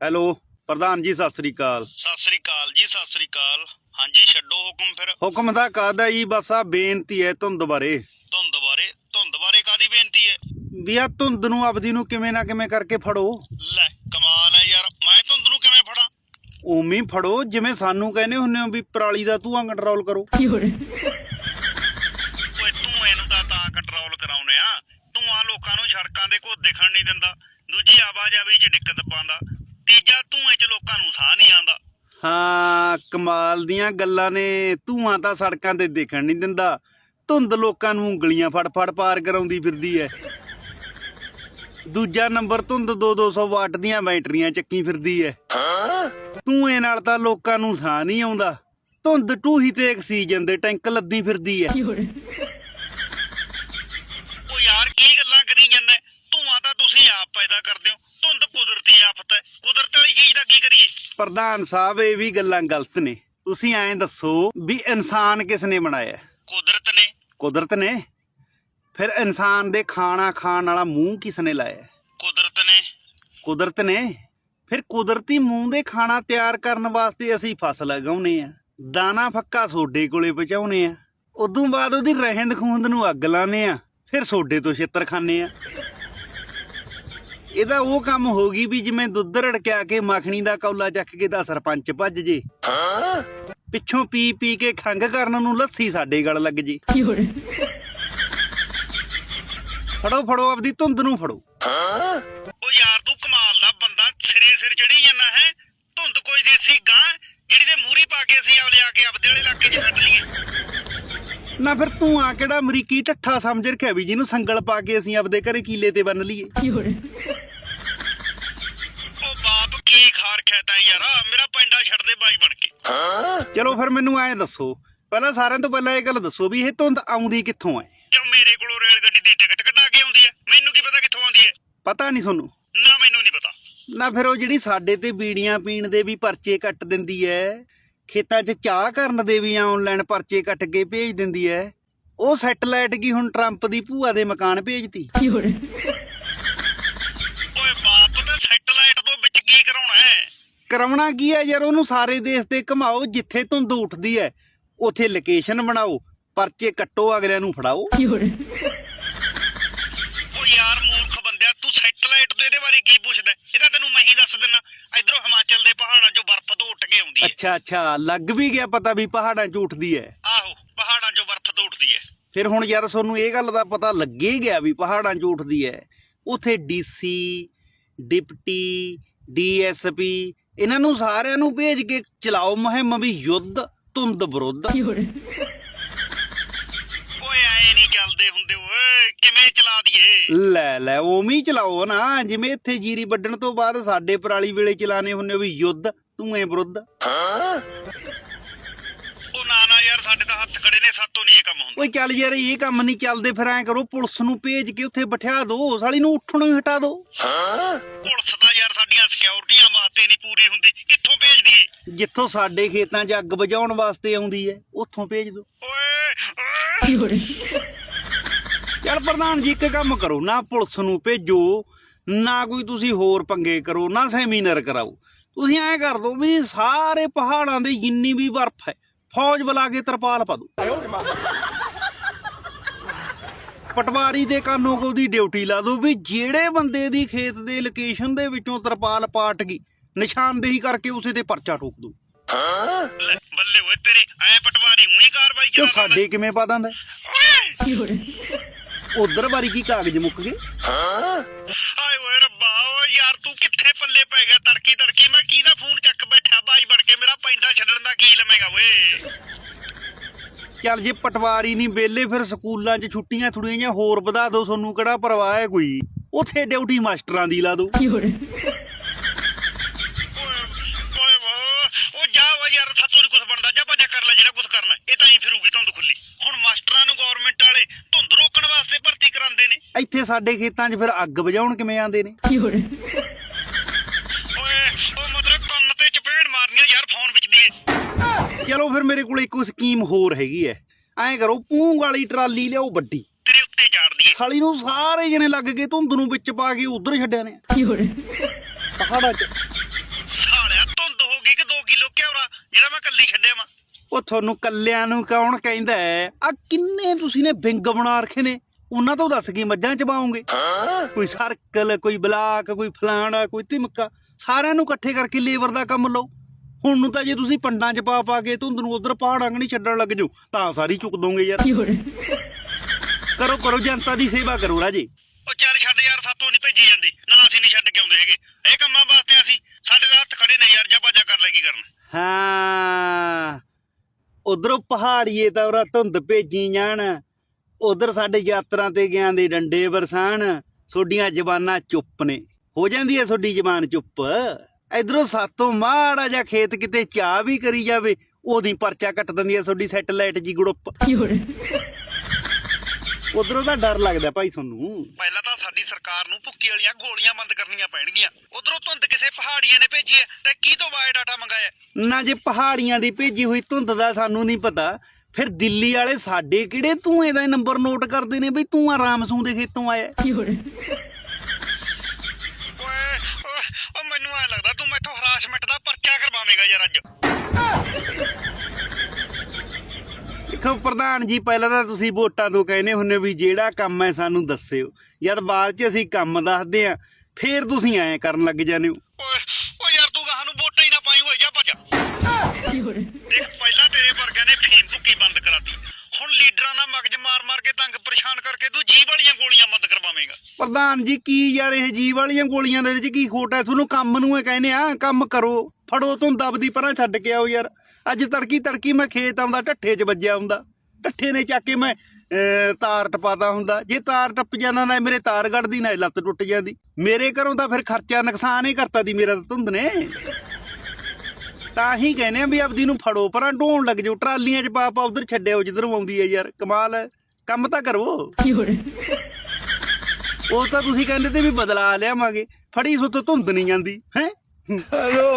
Hello ਪ੍ਰਧਾਨ ਜੀ ਸਤਿ ਸ੍ਰੀ ਅਕਾਲ। ਸਤਿ ਸ੍ਰੀ ਅਕਾਲ ਜੀ ਸਤਿ ਸ੍ਰੀ ਅਕਾਲ। ਹਾਂਜੀ ਛੱਡੋ ਹੁਕਮ ਫਿਰ। ਹੁਕਮ ਦਾ ਕਾਦਾ ਜੀ? ਬਸ ਆ ਬੇਨਤੀ ਹੈ ਧੁੰਦ ਬਾਰੇ। ਧੁੰਦ ਬਾਰੇ? ਧੁੰਦ ਬਾਰੇ ਕਾਦੀ ਬੇਨਤੀ ਹੈ? ਵੀ ਆ ਧੁੰਦ ਨੂੰ ਆਪਦੀ ਨੂੰ ਕਿਵੇਂ ਨਾ ਕਿਵੇਂ ਕਰਕੇ ਫੜੋ। ਲੈ ਕਮਾਲ ਹੈ ਯਾਰ। ਮੈਂ ਧੁੰਦ ਨੂੰ ਕਿਵੇਂ ਫੜਾਂ? ਉਵੇਂ ਫੜੋ ਜਿਵੇਂ ਸਾਨੂੰ ਕਹਿੰਦੇ ਹੁੰਦੇ ਹੋ ਵੀ ਪਰਾਲੀ ਦਾ ਧੂਆਂ ਕੰਟਰੋਲ ਕਰੋ। ਓਏ ਤੂੰ ਇਹਨੂੰ ਤਾਂ ਤਾਂ ਕੰਟਰੋਲ ਕਰਾਉਨੇ ਆ। ਤੂੰ ਆ ਲੋਕਾਂ ਨੂੰ ਸੜਕਾਂ ਦੇ ਕੋ ਦਿਖਣ ਨਹੀਂ ਦਿੰਦਾ। ਦੂਜੀ ਆਵਾਜਾਵੀ 'ਚ ਦਿੱਕਤ ਪਾਉਂਦਾ। ਤੀਜਾ ਧੂਏ 'ਚ ਲੋਕਾਂ ਨੂੰ ਸਾਹ ਨਹੀਂ ਆਉਂਦਾ। ਹਾਂ ਕਮਾਲ ਦੀਆਂ ਗੱਲਾਂ ਨੇ। ਧੂਆਂ ਤਾਂ ਸੜਕਾਂ ਤੇ ਦੇਖਣ ਨਹੀਂ ਦਿੰਦਾ। ਧੁੰਦ ਲੋਕਾਂ ਨੂੰ ਉਂਗਲੀਆਂ ਫੜ ਫੜ ਪਾਰ ਕਰਾਉਂਦੀ ਫਿਰਦੀ ਐ। ਦੂਜਾ ਨੰਬਰ ਧੁੰਦ 2-200 ਵਾਟ ਦੀਆਂ ਬੈਟਰੀਆਂ ਚੱਕੀ ਫਿਰਦੀ ਐ। ਧੂਏ ਨਾਲ ਤਾਂ ਲੋਕਾਂ ਨੂੰ ਸਾਹ ਨਹੀਂ ਆਉਂਦਾ। ਧੁੰਦ ਟੂਹੀ ਤੇ ਆਕਸੀਜਨ ਦੇ ਟੈਂਕ ਲੱਦੀ ਫਿਰਦੀ ਐ। 人，ਯਾਰ ਕੀ ਗੱਲਾਂ ਕਰੀ ਜਾਂਦੇ? ਧੂਆਂ ਤਾਂ ਤੁਸੀਂ ਆਪ ਪੈਦਾ ਕਰਦੇ ਹੋ। ਧੁੰਦ ਕੁਦਰਤੀ ਆਫਤ ਹੈ ਕੁਦਰਤ ਵਾਲੀ ਚੀਜ਼ ਦਾ ਕੀ ਕਰੀਏ? ਪ੍ਰਧਾਨ ਸਾਹਿਬ ਇਹ ਵੀ ਗੱਲਾਂ ਗਲਤ ਨੇ। ਤੁਸੀਂ ਐਂ ਦੱਸੋ ਵੀ ਇਨਸਾਨ ਕਿਸ ਨੇ ਬਣਾਇਆ? ਕੁਦਰਤ ਨੇ। ਕੁਦਰਤ ਨੇ? ਫਿਰ ਇਨਸਾਨ ਦੇ ਖਾਣਾ ਖਾਣ ਵਾਲਾ ਮੂੰਹ ਕਿਸ ਨੇ ਲਾਇਆ? ਕੁਦਰਤ ਨੇ। ਕੁਦਰਤ ਨੇ? ਫਿਰ ਕੁਦਰਤੀ ਮੂੰਹ ਦੇ ਖਾਣਾ ਤਿਆਰ ਕਰਨ ਵਾਸਤੇ ਅਸੀਂ ਫਸਲ ਲਗਾਉਨੇ ਆ। ਦਾਣਾ ਫੱਕਾ ਸੋਡੇ ਕੋਲੇ ਪਹੁੰਚਾਉਨੇ ਆ। ਉਦੋਂ ਬਾਅਦ ਉਹਦੀ ਰਹਿੰਦ ਖੂੰਦ ਨੂੰ ਅੱਗ ਲਾਉਂਦੇ ਆ। ਫਿਰ ਸੋਡੇ ਤੋਂ ਛਿੱਤਰ ਖਾਂਦੇ ਆ। ਇਹਦਾ ਉਹ ਕੰਮ ਹੋ ਗਈ ਵੀ ਜਿਵੇਂ ਦੁੱਧ ਰੜਕਿਆ ਕੇ ਮੱਖਣੀ ਦਾ ਕੌਲਾ ਚੱਕ ਕੇ ਦਾ ਸਰਪੰਚ ਭੱਜ ਜੇ। ਪਿੱਛੋਂ ਪੀ ਪੀ ਕੇ ਖੰਗ ਕਰਨ ਨੂੰ ਲੱਸੀ ਸਾਡੇ ਗਲ ਲੱਗ ਜੇ। ਫੜੋ ਫੜੋ, ਆਪਦੀ ਧੁੰਦ ਨੂੰ ਫੜੋ। ਉਹ ਯਾਰ ਤੂੰ ਕਮਾਲ ਦਾ ਬੰਦਾ, ਸਿਰੇ ਸਿਰ ਚੜੀ ਜਾਂਦਾ ਹੈ। ਧੁੰਦ ਕੋਈ ਦੇਸੀ ਗਾਂ ਜਿਹੜੀ ਦੇ ਮੂਹਰੀ ਪਾ ਕੇ ਅਸੀਂ ਆਵਲੇ ਆ ਕੇ ਆਪਦੇ ਵਾਲੇ ਇਲਾਕੇ 'ਚ ਛੱਡ ਲਈਏ। ਨਾ ਫਿਰ ਤੂੰ ਆ ਕਿਹੜਾ ਅਮਰੀਕੀ ਢੱਠਾ ਸਮਝ ਰੱਖਿਆ ਵੀ ਜਿਹਨੂੰ ਸੰਗਲ ਪਾ ਕੇ ਅਸੀਂ ਆਪਦੇ ਘਰੇ ਕੀਲੇ ਤੇ ਬੰਨ ਲਈਏ? 有人，ਓ ਬਾਪ ਕੀ ਖਾਰ ਖੈਤਾ ਯਾਰ ਮੇਰਾ ਪੈਂਡਾ ਛੱਡ ਦੇ ਬਾਈ ਬਣ ਕੇ। ਚਲੋ ਫਿਰ ਮੈਨੂੰ ਐਂ ਦੱਸੋ ਪਹਿਲਾਂ ਸਾਰਿਆਂ ਤੋਂ ਪਹਿਲਾਂ ਇਹ ਗੱਲ ਦੱਸੋ ਵੀ ਇਹ ਧੁੰਦ ਆਉਂਦੀ ਕਿੱਥੋਂ ਹੈ ਕਿਉਂ ਮੇਰੇ ਕੋਲੋਂ ਰੇਲ ਗੱਡੀ ਦੀ ਟਿਕਟ ਕਢਾ ਕੇ ਆਉਂਦੀ ਹੈ ਮੈਨੂੰ ਕੀ ਪਤਾ ਕਿੱਥੋਂ ਆਉਂਦੀ ਹੈ ਪਤਾ ਨਹੀਂ ਤੁਹਾਨੂੰ? ਨਾ ਮੈਨੂੰ ਨਹੀਂ ਪਤਾ। ਨਾ ਫਿਰ ਉਹ ਜਿਹੜੀ ਸਾਡੇ ਤੇ ਬੀੜੀਆਂ ਪੀਣ ਦੇ ਵੀ ਪਰਚੇ ਕੱਟ ਦਿੰਦੀ ਐ ਖੇਤਾਂ 'ਚ ਚਾਹ ਕਰਨ ਦੇ ਵੀ ਆਨਲਾਈਨ ਪਰਚੇ ਕੱਟ ਕੇ ਭੇਜ ਦਿੰਦੀ ਐ। ਉਹ ਸੈਟਲਾਈਟ ਕੀ ਹੁਣ ਟਰੰਪ ਦੀ ਭੂਆ ਦੇ ਮਕਾਨ ਭੇਜਤੀ? ਓਏ ਬਾਪ ਦਾ ਸੈਟਲਾਈਟ ਤੋਂ ਵਿੱਚ ਕੀ ਕਰਾਉਣਾ ਹੈ ਕਰਾਉਣਾ ਕੀ ਹੈ ਯਾਰ ਉਹਨੂੰ ਸਾਰੇ ਦੇਸ਼ ਤੇ ਘਮਾਓ ਜਿੱਥੇ ਧੁੰਦ ਉੱਠਦੀ ਹੈ ਉਥੇ ਲੋਕੇਸ਼ਨ ਬਣਾਓ ਪਰਚੇ ਕੱਟੋ ਅਗਲਿਆਂ ਨੂੰ ਫੜਾਓ। ਓ ਯਾਰ ਮੂਰਖ ਬੰਦਿਆ ਤੂੰ ਸੈਟਲਾਈਟ ਦੇ ਇਹਦੇ ਬਾਰੇ ਕੀ ਪੁੱਛਦਾ ਹੈ? ਇਹਦਾ ਤੈਨੂੰ ਮੈਂ ਹੀ ਦੱਸ ਦਿੰਨਾ ਇਧਰੋਂ ਹਿਮਾਚਲ ਦੇ ਪਹਾੜਾਂ 'ਚੋਂ ਬਰਫ਼ ਤੋਂ ਉੱਠ ਕੇ ਆਉਂਦੀ ਹੈ। ਅੱਛਾ ਅੱਛਾ ਲੱਗ ਵੀ ਗਿਆ ਪਤਾ ਵੀ ਪਹਾੜਾਂ 'ਚ ਉੱਠਦੀ ਐ ਆਹੋ ਪਹਾੜਾਂ 'ਚੋਂ ਬਰਫ਼ ਤੋਂ ਉੱਠਦੀ ਹੈ। ਫਿਰ ਹੁਣ ਯਾਰ ਤੁਹਾਨੂੰ ਇਹ ਗੱਲ ਦਾ ਪਤਾ ਲੱਗੇ ਗਿਆ ਵੀ ਪਹਾੜਾਂ 'ਚ ਉੱਠਦੀ ਐ ਉਥੇ ਡੀਸੀ ਡਿਪਟੀ ਡੀਐਸਪੀ ਇਹਨਾਂ ਨੂੰ ਸਾਰਿਆਂ ਨੂੰ ਭੇਜ ਕੇ ਚਲਾਓ ਮੁਹਿੰਮ ਵੀ ਯੁੱਧ ਧੁੰਦ ਵਿਰੁੱਧ। ਹੁੰਦੇ ਓਏ ਕਿਵੇਂ ਚਲਾ ਦਈਏ? ਲੈ ਲੈ ਉਵੇਂ ਹੀ ਚਲਾਓ ਨਾ। ਜਿਵੇਂ ਇੱਥੇ ਜੀਰੀ ਵੱਢਣ ਤੋਂ ਬਾਅਦ ਸਾਡੇ ਪਰਾਲੀ ਵੇਲੇ ਚਲਾਣੇ ਹੁੰਦੇ ਵੀ ਯੁੱਧ ਧੂਏ ਵਿਰੁੱਧ। ਉਹ ਨਾ ਨਾ ਯਾਰ ਸਾਡੇ ਤਾਂ ਹੱਥ ਖੜੇ ਨੇ ਸਾਤੋਂ ਨਹੀਂ ਇਹ ਕੰਮ ਹੁੰਦਾ। ਓਏ ਚੱਲ ਯਾਰ ਇਹ ਕੰਮ ਨਹੀਂ ਚੱਲਦੇ ਫਿਰ ਐਂ ਕਰੋ ਪੁਲਿਸ ਨੂੰ ਭੇਜ ਕੇ ਉੱਥੇ ਬਿਠਾ ਦਿਓ ਸਾਲੀ ਨੂੰ ਉੱਠਣੋਂ ਹੀ ਹਟਾ ਦਿਓ ਪੁਲਿਸ ਤਾਂ ਯਾਰ ਸਾਡੀਆਂ ਸਿਕਿਉਰਟੀਆਂ ਵਾਸਤੇ ਨਹੀਂ ਪੂਰੀ ਹੁੰਦੀ। ਕਿੱਥੋਂ ਭੇਜ ਦਈਏ? ਜਿੱਥੋਂ ਸਾਡੇ ਖੇਤਾਂ 'ਚ ਅੱਗ ਬੁਝਾਉਣ ਵਾਸਤੇ ਆਉਂਦੀ ਐ ਉੱਥੋਂ ਭੇਜ ਦਿਓ ਓਏ，ਯਾਰ ਪ੍ਰਧਾਨ ਜੀ ਇੱਕ ਕੰਮ ਕਰੋ ਨਾ ਪੁਲਿਸ ਨੂੰ ਭੇਜੋ ਨਾ ਕੋਈ ਤੁਸੀਂ ਹੋਰ ਪੰਗੇ ਕਰੋ ਨਾ ਸੈਮੀਨਾਰ ਕਰਾਓ। ਤੁਸੀਂ ਐਂ ਕਰ ਦੋ ਵੀ ਸਾਰੇ ਪਹਾੜਾਂ ਦੇ ਜਿੰਨੀ ਵੀ ਬਰਫ਼ ਹੈ ਫੌਜ ਬੁਲਾ ਕੇ ਤਰਪਾਲ ਪਾ ਦੋ ਪਟਵਾਰੀ ਦੇ ਕਾਨੋਂ ਕੋ ਦੀ ਡਿਊਟੀ ਲਾ ਦੋ ਵੀ ਜਿਹੜੇ ਬੰਦੇ ਦੀ ਖੇਤ ਦੇ ਲੋਕੇਸ਼ਨ ਦੇ ਵਿੱਚੋਂ ਤਰਪਾਲ ਪਾਟ ਗਈ ਨਿਸ਼ਾਨਦੇਹੀ ਕਰਕੇ ਉਸੇ ਤੇ ਪਰਚਾ ਠੋਕ ਦੋ ਲੈ ਬੱਲੇ ਓਏ ਤੇਰੇ ਐ ਪਟਵਾਰੀ ਉਹੀ ਕਾਰਵਾਈ ਚਲਾ ਸਾਡੇ ਕਿਵੇਂ ਪਾ ਦਿੰਦਾ?，ਉਧਰ ਵਾਰੀ ਕੀ ਕਾਗਜ਼ ਮੁੱਕ ਗਏ? ਹਾਏ ਓਏ ਰੱਬਾ ਓ ਯਾਰ ਤੂੰ ਕਿੱਥੇ ਪੱਲੇ ਪੈ ਗਿਆ? ਤੜਕੀ ਤੜਕੀ। ਮੈਂ ਕਿਹਦਾ ਫੋਨ ਚੱਕ ਬੈਠਾ? ਬਾਈ ਬਣ ਕੇ ਮੇਰਾ ਪੈਂਡਾ ਛੱਡਣ ਦਾ ਕੀ ਲਵੇਂਗਾ ਓਏ? ਚੱਲ ਜੇ ਪਟਵਾਰੀ ਨਹੀਂ ਵੇਲੇ ਫਿਰ ਸਕੂਲਾਂ 'ਚ ਛੁੱਟੀਆਂ ਥੋੜੀਆਂ ਜਿਹੀਆਂ ਹੋਰ ਵਧਾ ਦਿਓ। ਤੁਹਾਨੂੰ ਕਿਹੜਾ ਪਰਵਾਹ ਹੈ ਕੋਈ? ਉਥੇ ਡਿਊਟੀ ਮਾਸਟਰਾਂ ਦੀ ਲਾ ਦਿਓ। ਇੱਥੇ ਸਾਡੇ ਖੇਤਾਂ 'ਚ ਫਿਰ ਅੱਗ ਵਜਾਉਣ ਕਿਵੇਂ ਆਉਂਦੇ ਨੇ? ਉਹ ਮਤਲਬ ਚਲੋ ਫਿਰ ਮੇਰੇ ਕੋਲ ਇੱਕੋ ਸਕੀਮ ਹੋਰ ਹੈਗੀ ਐ। ਐਂ ਕਰੋ ਪੂੰਗ ਵਾਲੀ ਟਰਾਲੀ ਲਿਆਓ ਵੱਡੀ। ਤੇਰੇ ਉੱਤੇ ਚਾੜ ਦਈਏ। ਖਾਲੀ ਨੂੰ ਸਾਰੇ ਜਣੇ ਲੱਗ ਕੇ ਧੁੰਦ ਨੂੰ ਵਿੱਚ ਪਾ ਕੇ ਉਧਰ ਛੱਡਿਆ ਨੇ। ਪਹਾੜਾਂ 'ਚ। ਸਾਲਿਆ ਧੁੰਦ ਹੋ ਗਈ ਕਿ 2 ਕਿਲੋ ਘਿਉਰਾ ਜਿਹੜਾ ਮੈਂ ਕੱਲੀ ਛੱਡਿਆ ਵਾ। ਉਹ ਤੁਹਾਨੂੰ ਕੱਲਿਆਂ ਨੂੰ ਕੌਣ ਕਹਿੰਦਾ ਹੈ? ਆ ਕਿੰਨੇ ਤੁਸੀਂ ਨੇ ਬਿੰਗ ਬਣਾ ਰੱਖੇ ਨੇ? ਉਹਨਾਂ ਤੋਂ ਦੱਸ ਕੀ ਮੱਝਾਂ ਚਬਾਉਂਗੇ? ਕੋਈ ਸਰਕਲ ਕੋਈ ਬਲਾਕ ਕੋਈ ਫਲਾਣਾ ਕੋਈ ਧਿਮਕਾ। ਸਾਰਿਆਂ ਨੂੰ ਇਕੱਠੇ ਕਰਕੇ ਲੇਬਰ ਦਾ ਕੰਮ ਲਓ। ਹੁਣ ਨੂੰ ਤਾਂ ਜੇ ਤੁਸੀਂ ਪੰਡਾਂ 'ਚ ਪਾ ਪਾ ਕੇ ਧੁੰਦ ਨੂੰ ਉਧਰ ਪਹਾੜ ਅੰਗਣੀ ਛੱਡਣ ਲੱਗ ਜਾਓ ਤਾਂ ਸਾਰੀ ਚੁੱਕ ਦੋਗੇ ਯਾਰ। ਕਰੋ ਕਰੋ ਜਨਤਾ ਦੀ ਸੇਵਾ ਕਰੋ ਰਾਜੇ। ਉਹ ਚੱਲ ਛੱਡ ਯਾਰ ਸਾਤੋਂ ਨਹੀਂ ਭੇਜੀ ਜਾਂਦੀ। ਨਾ ਅਸੀਂ ਨਹੀਂ ਛੱਡ ਕੇ ਆਉਂਦੇ ਹੈਗੇ। ਇਹ ਕੰਮਾਂ ਵਾਸਤੇ ਅਸੀਂ ਸਾਡੇ ਦਾ ਹੱਥ ਖੜੇ ਨੇ ਯਾਰ ਜਾ ਭਾਜਾ ਕਰ ਲੈ ਕੀ ਕਰਨਾ। ਹਾਂ। ਉਧਰੋਂ ਪਹਾੜੀਏ ਤਾਂ ਉਹਰਾ ਧੁੰਦ ਭੇਜੀ ਜਾਣ। ਉਧਰ ਸਾਡੇ ਯਾਤਰਾ ਤੇ ਗਿਆਂ ਦੇ ਡੰਡੇ ਬਰਸਾਨ ਤੁਹਾਡੀਆਂ ਜ਼ਬਾਨਾਂ ਚੁੱਪ ਨੇ। ਹੋ ਜਾਂਦੀ ਹੈ ਤੁਹਾਡੀ ਜ਼ਬਾਨ ਚੁੱਪ? ਇਧਰੋਂ ਸਾਤੋਂ ਮਾੜਾ ਜਿਹਾ ਖੇਤ ਕਿਤੇ ਚਾਹ ਵੀ ਕਰੀ ਜਾਵੇ ਉਹਦੀ ਪਰਚਾ ਕੱਟ ਦਿੰਦੀ ਹੈ ਤੁਹਾਡੀ ਸੈਟਲਾਈਟ ਜੀ ਗੜੁੱਪ ਉਧਰੋਂ ਤਾਂ ਡਰ ਲੱਗਦਾ ਭਾਈ ਤੁਹਾਨੂੰ। ਪਹਿਲਾਂ ਤਾਂ ਸਾਡੀ ਸਰਕਾਰ ਨੂੰ ਭੁੱਕੀ ਵਾਲੀਆਂ ਗੋਲੀਆਂ ਬੰਦ ਕਰਨੀਆਂ ਪੈਣਗੀਆਂ। ਉਧਰੋਂ ਧੁੰਦ ਕਿਸੇ ਪਹਾੜੀਏ ਨੇ ਭੇਜੀ ਹੈ ਤੇ ਕੀ ਤੋਂ ਬਾਇਓ ਡਾਟਾ ਮੰਗਾਇਆ? ਨਾ ਜੇ ਪਹਾੜੀਆਂ ਦੀ ਭੇਜੀ ਹੋਈ ਧੁੰਦ ਦਾ ਸਾਨੂੰ ਨਹੀਂ ਪਤਾ ਫਿਰ ਦਿੱਲੀ ਵਾਲੇ ਸਾਡੇ ਕਿਹੜੇ ਧੂਏ ਦਾ ਨੰਬਰ ਨੋਟ ਕਰਦੇ ਨੇ ਬਈ ਤੂੰ ਆਰਾਮ ਸੂ ਦੇ ਖੇਤੋਂ ਆਇਆ? ਉਹ ਮੈਨੂੰ ਐ ਲੱਗਦਾ ਤੂੰ ਮੈਥੋਂ ਹਰਾਸਮੈਂਟ ਦਾ ਪਰਚਾ ਕਰਵਾਵੇਂਗਾ ਯਾਰ ਅੱਜ। ਦੇਖੋ ਪ੍ਰਧਾਨ ਜੀ ਪਹਿਲਾਂ ਤਾਂ ਤੁਸੀਂ ਵੋਟਾਂ ਤੋਂ ਕਹਿੰਦੇ ਹੁੰਨੇ ਵੀ ਜਿਹੜਾ ਕੰਮ ਹੈ ਸਾਨੂੰ ਦੱਸਿਓ। ਜਦ ਬਾਅਦ 'ਚ ਅਸੀਂ ਕੰਮ ਦੱਸਦੇ ਆ ਫੇਰ ਤੁਸੀਂ ਐਂ ਕਰਨ ਲੱਗ ਜਾਂਦੇ ਹੋ। ਓਏ ਓ ਯਾਰ ਤੂੰ ਗਾਹਾਂ ਨੂੰ ਵੋਟਾਂ ਹੀ ਨਾ ਪਾਈ ਹੋਏ ਜਾ ਭੱਜ। ਦੇਖ ਨੇ ਬੰਦ ਕਰਾਤੀ। ਹੁਣ ਲੀਡਰਾਂ ਨਾਲ ਮਗਜ ਮਾਰ ਮਾਰ ਕੇ ਤੰਗ ਪਰੇਸ਼ਾਨ ਕਰਕੇ ਤੂੰ ਜੀਭ ਵਾਲੀਆਂ ਗੋਲੀਆਂ ਬੰਦ ਕਰਵਾਵੇਂਗਾ। ਪ੍ਰਧਾਨ ਜੀ ਕੀ ਯਾਰ ਇਹ ਜੀਵ ਵਾਲੀਆਂ ਗੋਲੀਆਂ ਦੇ ਵਿੱਚ ਕੀ ਖੋਟ ਹੈ? ਤੁਹਾਨੂੰ ਕੰਮ ਨੂੰ ਇਹ ਕਹਿੰਦੇ ਆ ਕੰਮ ਕਰੋ। ਫੜੋ ਤੋਂ ਦਬਦੀ ਪਰਾਂ ਛੱਡ ਕੇ ਆਓ ਯਾਰ। ਅੱਜ ਤੜਕੀ ਤੜਕੀ ਮੈਂ ਖੇਤ ਆਉਂਦਾ ਢੱਠੇ 'ਚ ਵੱਜਿਆ ਹੁੰਦਾ। ਢੱਠੇ ਨੇ ਚੱਕ ਕੇ ਮੈਂ ਅਹ, ਤਾਰ ਟਪਾਦਾ ਹੁੰਦਾ। ਜੇ ਤਾਰ ਟੱਪ ਜਾਂਦਾ ਨਾ ਮੇਰੇ ਤਾਰ ਗੜਦੀ ਨਾ ਇਹ ਲੱਤ ਟੁੱਟ ਜਾਂਦੀ। ਮੇਰੇ ਘਰੋਂ ਤਾਂ ਫਿਰ ਖਰਚਾ ਨੁਕਸਾਨ ਹੀ ਕਰਤਾ ਦੀ ਮੇਰਾ ਤਾਂ ਧੁੰਦ ਨੇ। ਤਾਂ ਹੀ ਕਹਿੰਦੇ ਆ ਵੀ ਆਪਦੀ ਨੂੰ ਫੜੋ ਪਰਾਂ ਢੋਣ ਲੱਗ ਜਾਓ ਟਰਾਲੀਆਂ 'ਚ ਪਾ ਪਾ ਉਧਰ ਛੱਡਿਓ ਜਿੱਧਰੋਂ ਆਉਂਦੀ ਹੈ ਯਾਰ ਕਮਾਲ ਹੈ ਕੰਮ ਤਾਂ ਕਰੋ। ਉਹ ਤਾਂ ਤੁਸੀਂ ਕਹਿੰਦੇ ਤੇ ਵੀ ਬਦਲਾ ਲਿਆਵਾਂਗੇ ਫੜੀ ਸੁੱਤ ਧੁੰਦ ਨਹੀਂ ਜਾਂਦੀ ਹੈ? Hello.